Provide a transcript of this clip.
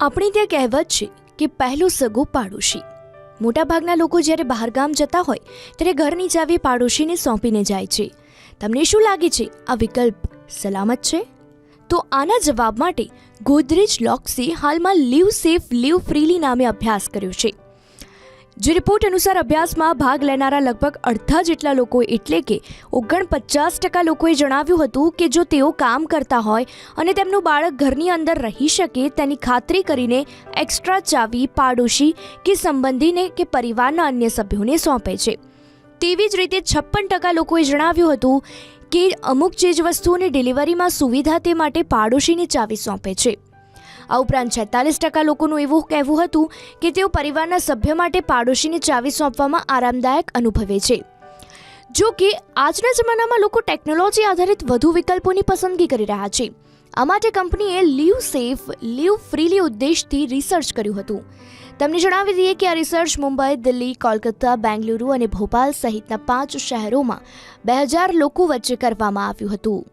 આપણી ત્યાં કહેવત છે કે પહેલું સગું પાડોશી. મોટાભાગના લોકો જ્યારે બહારગામ જતા હોય, ત્યારે ઘરની ચાવી પાડોશીને સોંપીને જાય છે. તમને શું લાગે છે? આ વિકલ્પ સલામત છે? તો આના જવાબ માટે ગોદરેજ લોક્સે હાલમાં લીવ સેફ, લીવ ફ્રીલી નામે અભ્યાસ કર્યો છે. જે રિપોર્ટ અનુસાર અભ્યાસમાં ભાગ લેનારા લગભગ અડધા જેટલા લોકો એટલે કે ઓગણપચાસ ટકા લોકોએ જણાવ્યું હતું કે જો તેઓ કામ કરતા હોય અને તેમનું બાળક ઘરની અંદર રહી શકે, તેની ખાતરી કરીને એક્સ્ટ્રા ચાવી, પાડોશી કે સંબંધીને કે પરિવારના અન્ય સભ્યોને સોંપે છે. તેવી જ રીતે છપ્પન ટકા લોકોએ જણાવ્યું હતું કે અમુક ચીજવસ્તુઓની ડિલિવરીમાં સુવિધા તે માટે પાડોશીની ચાવી સોંપે છે. આ ઉપરાંત છેતાલીસ ટકા લોકોનું એવું કહેવું હતું કે તેઓ પરિવારના સભ્ય માટે પાડોશીને ચાવી સોંપવામાં આરામદાયક અનુભવે છે. જો કે, આજના જમાનામાં લોકો ટેકનોલોજી આધારિત વધુ વિકલ્પોની પસંદગી કરી રહ્યા છે. આ માટે કંપનીએ લીવ સેફ, લીવ ફ્રીલી ઉદ્દેશથી રિસર્ચ કર્યું હતું. તમને જણાવી દઈએ કે આ રિસર્ચ મુંબઈ, દિલ્હી, કોલકાતા, બેંગલુરુ અને ભોપાલ સહિતના પાંચ શહેરોમાં બે હજાર લોકો વચ્ચે કરવામાં આવ્યું હતું.